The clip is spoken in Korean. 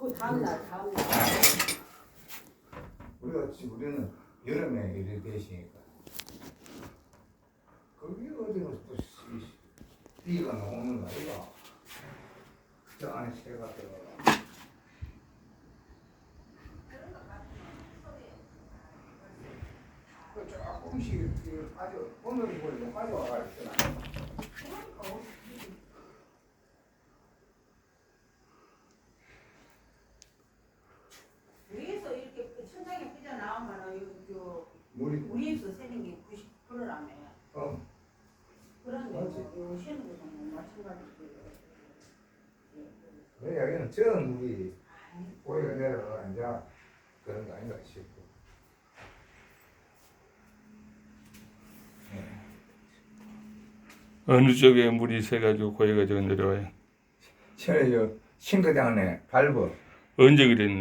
그 다음 날 다음 날. 우리가 지금 우리는 여름에 이렇게 계시니까 거기 어디는 또 씨, 비가 나오는 거 아이가? 저 안에 새가 들어가. 그 조금씩 이렇게 빠져 오늘 이거 빠져와 있잖아 위에서 이렇게 그 천장에 삐져 나오면은 요, 요 물이 위에서 새는 게 90%라며. 어 그런데 맞지. 요 새는 거는 마찬가지고. 내 여기는 저 물이 고기가 내려가 이제 그런 거 아닌가 싶고 어느 쪽에 물이 새가지고 고해가지고 내려와요. 저저 싱크대 안에 밟어 언제 그랬는데?